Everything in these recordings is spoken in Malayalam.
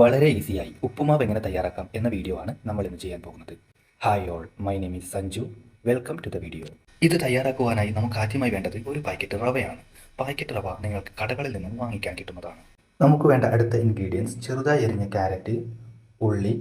വളരെ ഈസിയായി ഉപ്പുമാവ് എങ്ങനെ തയ്യാറാക്കാം എന്ന വീഡിയോ ആണ് നമ്മൾ ഇന്ന് ചെയ്യാൻ പോകുന്നത്. Hi all my name is Sanju. Welcome to the video ഇത് തയ്യാറാക്കുവാനായി നമുക്ക് ആദ്യമായി വേണ്ടത് ഒരു പാക്കറ്റ് റവയാണ്. പാക്കറ്റ് റവ നിങ്ങൾക്ക് കടകളിൽ നിന്നും വാങ്ങിക്കാൻ കിട്ടുന്നതാണ്. നമുക്ക് വേണ്ട അടുത്ത ഇൻഗ്രീഡിയൻസ് ചെറുതായി എരിഞ്ഞ ക്യാരറ്റ് ഉള്ളി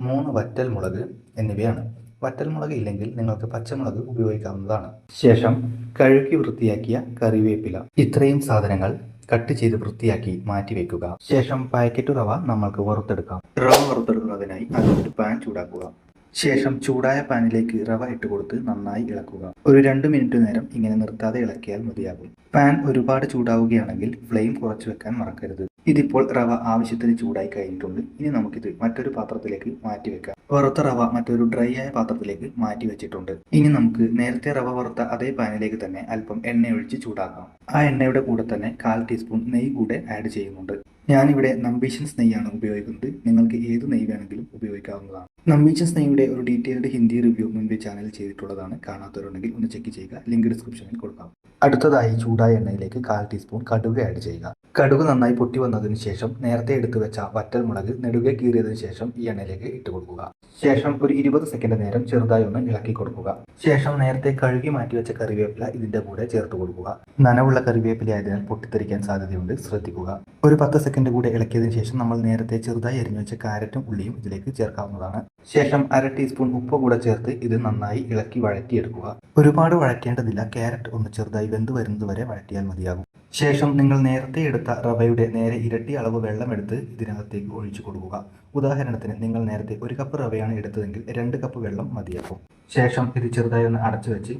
മൂന്ന് വറ്റൽ മുളക് എന്നിവയാണ്. വറ്റൽ മുളക് ഇല്ലെങ്കിൽ നിങ്ങൾക്ക് പച്ചമുളക് ഉപയോഗിക്കാവുന്നതാണ്. ശേഷം കഴുകി വൃത്തിയാക്കിയ കറിവേപ്പില. ഇത്രയും സാധനങ്ങൾ കട്ട് ചെയ്ത് വൃത്തിയാക്കി മാറ്റി വെക്കുക. ശേഷം പാക്കറ്റ് റവ നമ്മൾക്ക് വറുത്തെടുക്കാം. റവ വറുത്തെടുക്കുന്നതിനായി അതിലൊരു പാൻ ചൂടാക്കുക. ശേഷം ചൂടായ പാനിലേക്ക് റവ ഇട്ട് കൊടുത്ത് നന്നായി ഇളക്കുക. ഒരു രണ്ട് മിനിറ്റ് നേരം ഇങ്ങനെ നിർത്താതെ ഇളക്കിയാൽ മതിയാകും. പാൻ ഒരുപാട് ചൂടാവുകയാണെങ്കിൽ ഫ്ലെയിം കുറച്ച് വെക്കാൻ മറക്കരുത്. ഇതിപ്പോൾ റവ ആവശ്യത്തിന് ചൂടായി കഴിഞ്ഞിട്ടുണ്ട്. ഇനി നമുക്കിത് മറ്റൊരു പാത്രത്തിലേക്ക് മാറ്റി വെക്കാം. വറുത്ത റവ മറ്റൊരു ഡ്രൈ ആയ പാത്രത്തിലേക്ക് മാറ്റി വെച്ചിട്ടുണ്ട്. ഇനി നമുക്ക് നേരത്തെ റവ വറുത്ത അതേ പാനിലേക്ക് തന്നെ അല്പം എണ്ണ ഒഴിച്ച് ചൂടാക്കാം. ആ എണ്ണയുടെ കൂടെ തന്നെ കാൽ ടീസ്പൂൺ നെയ്യ് കൂടെ ആഡ് ചെയ്യുന്നുണ്ട്. ഞാനിവിടെ നമ്പീഷൻസ് നെയ്യാണ് ഉപയോഗിക്കുന്നത്. നിങ്ങൾക്ക് ഏത് നെയ്യ് വേണമെങ്കിലും ഉപയോഗിക്കാവുന്നതാണ്. നമ്പീഷൻസ് നെയ്യുടെ ഒരു ഡീറ്റെയിൽഡ് ഹിന്ദി റിവ്യൂ മുൻപ് ചാനൽ ചെയ്തിട്ടുള്ളതാണ്. കാണാത്തവരുണ്ടെങ്കിൽ ഒന്ന് ചെക്ക് ചെയ്യുക. ലിങ്ക് ഡിസ്ക്രിപ്ഷനിൽ കൊടുക്കാം. അടുത്തതായി ചൂടായ എണ്ണയിലേക്ക് കാൽ ടീസ്പൂൺ കടുക് ആഡ് ചെയ്യുക. കടുക് നന്നായി പൊട്ടി വന്നതിന് ശേഷം നേരത്തെ എടുത്തു വെച്ച വറ്റൽ മുളക് നെടുകെ കീറിയതിനു ശേഷം ഈ എണ്ണയിലേക്ക് ഇട്ട് കൊടുക്കുക. ശേഷം ഒരു ഇരുപത് സെക്കൻഡ് നേരം ചെറുതായി ഒന്ന് ഇളക്കി കൊടുക്കുക. ശേഷം നേരത്തെ കഴുകി മാറ്റി വെച്ച കറിവേപ്പില ഇതിന്റെ കൂടെ ചേർത്ത് കൊടുക്കുക. നനവുള്ള കറിവേപ്പില ആയതിനാൽ പൊട്ടിത്തെറിക്കാൻ സാധ്യതയുണ്ട്. ശ്രദ്ധിക്കുക. ഒരു പത്ത് സെക്കൻഡ് കൂടെ ഇളക്കിയതിനു ശേഷം നമ്മൾ നേരത്തെ ചെറുതായി അരിഞ്ഞു വെച്ച കാരറ്റും ഉള്ളിയും ഇതിലേക്ക് ചേർക്കാവുന്നതാണ്. ശേഷം അര ടീസ്പൂൺ ഉപ്പ് കൂടെ ചേർത്ത് ഇത് നന്നായി ഇളക്കി വഴറ്റിയെടുക്കുക. ഒരുപാട് വഴറ്റേണ്ടതില്ല. കാരറ്റ് ഒന്ന് ചെറുതായി വെന്ത് വരുന്നത് വരെ വഴറ്റിയാൽ മതിയാകും. ശേഷം നിങ്ങൾ നേരത്തെ എടുത്ത റവയുടെ നേരെ ഇരട്ടി അളവ് വെള്ളമെടുത്ത് ഇതിനകത്തേക്ക് ഒഴിച്ചു കൊടുക്കുക. ഉദാഹരണത്തിന് നിങ്ങൾ നേരത്തെ ഒരു കപ്പ് റവയാണ് എടുത്തതെങ്കിൽ രണ്ട് കപ്പ് വെള്ളം മതിയാക്കും ശേഷം ഇത് ചെറുതായി ഒന്ന് അടച്ചു വെച്ച്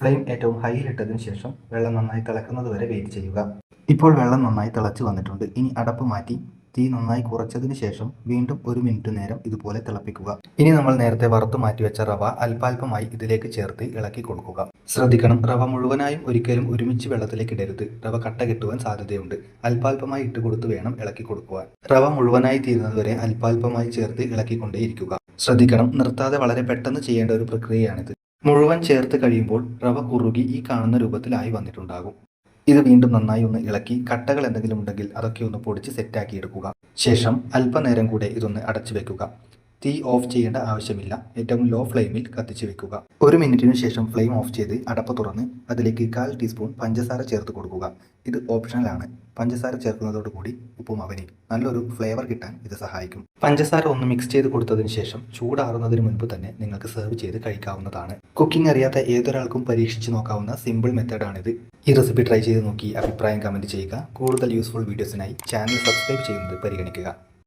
ഫ്ലെയിം ഏറ്റവും ഹൈയിലിട്ടതിന് ശേഷം വെള്ളം നന്നായി തിളക്കുന്നത് വരെ വെയിറ്റ് ചെയ്യുക. ഇപ്പോൾ വെള്ളം നന്നായി തിളച്ച് വന്നിട്ടുണ്ട്. ഇനി അടപ്പ് മാറ്റി തീ നന്നായി കുറച്ചതിന് ശേഷം വീണ്ടും ഒരു മിനിറ്റ് നേരം ഇതുപോലെ തിളപ്പിക്കുക. ഇനി നമ്മൾ നേരത്തെ വറുത്തു മാറ്റി വെച്ച റവ അല്പാൽപമായി ഇതിലേക്ക് ചേർത്ത് ഇളക്കി കൊടുക്കുക. ശ്രദ്ധിക്കണം റവ മുഴുവനായും ഒരിക്കലും ഒരുമിച്ച് വെള്ളത്തിലേക്ക് ഇടരുത്. റവ കട്ട കിട്ടുവാൻ സാധ്യതയുണ്ട്. അല്പാൽപമായി ഇട്ട് കൊടുത്ത് വേണം ഇളക്കി കൊടുക്കുവാൻ. റവ മുഴുവനായി തീരുന്നതുവരെ അല്പാൽപമായി ചേർത്ത് ഇളക്കിക്കൊണ്ടേയിരിക്കുക. ശ്രദ്ധിക്കണം നിർത്താതെ വളരെ പെട്ടെന്ന് ചെയ്യേണ്ട ഒരു പ്രക്രിയയാണിത്. മുഴുവൻ ചേർത്ത് കഴിയുമ്പോൾ റവ കുറുകി ഈ കാണുന്ന രൂപത്തിലായി വന്നിട്ടുണ്ടാകും. ഇത് വീണ്ടും നന്നായി ഒന്ന് ഇളക്കി കട്ടകൾ എന്തെങ്കിലും ഉണ്ടെങ്കിൽ അതൊക്കെ ഒന്ന് പൊടിച്ച് സെറ്റാക്കി എടുക്കുക. ശേഷം അല്പനേരം കൂടെ ഇതൊന്ന് അടച്ചു വെക്കുക. തീ ഓഫ് ചെയ്യേണ്ട ആവശ്യമില്ല. ഏറ്റവും ലോ ഫ്ലെയിമിൽ കത്തിച്ച് വെക്കുക. ഒരു മിനിറ്റിന് ശേഷം ഫ്ലെയിം ഓഫ് ചെയ്ത് അടപ്പ് തുറന്ന് അതിലേക്ക് കാൽ ടീസ്പൂൺ പഞ്ചസാര ചേർത്ത് കൊടുക്കുക. ഇത് ഓപ്ഷണലാണ് പഞ്ചസാര ചേർക്കുന്നതോടുകൂടി ഉപ്പും അവനി. നല്ലൊരു ഫ്ലേവർ കിട്ടാൻ ഇത് സഹായിക്കും. പഞ്ചസാര ഒന്ന് മിക്സ് ചെയ്ത് കൊടുത്തതിന് ശേഷം ചൂടാറുന്നതിന് മുൻപ് തന്നെ നിങ്ങൾക്ക് സെർവ് ചെയ്ത് കഴിക്കാവുന്നതാണ്. കുക്കിംഗ് അറിയാത്ത ഏതൊരാൾക്കും പരീക്ഷിച്ച് നോക്കാവുന്ന സിമ്പിൾ മെത്തേഡാണിത് ഈ റെസിപ്പി ട്രൈ ചെയ്ത് നോക്കി അഭിപ്രായം കമന്റ് ചെയ്യുക. കൂടുതൽ യൂസ്ഫുൾ വീഡിയോസിനായി ചാനൽ സബ്സ്ക്രൈബ് ചെയ്യുന്നത് പരിഗണിക്കുക.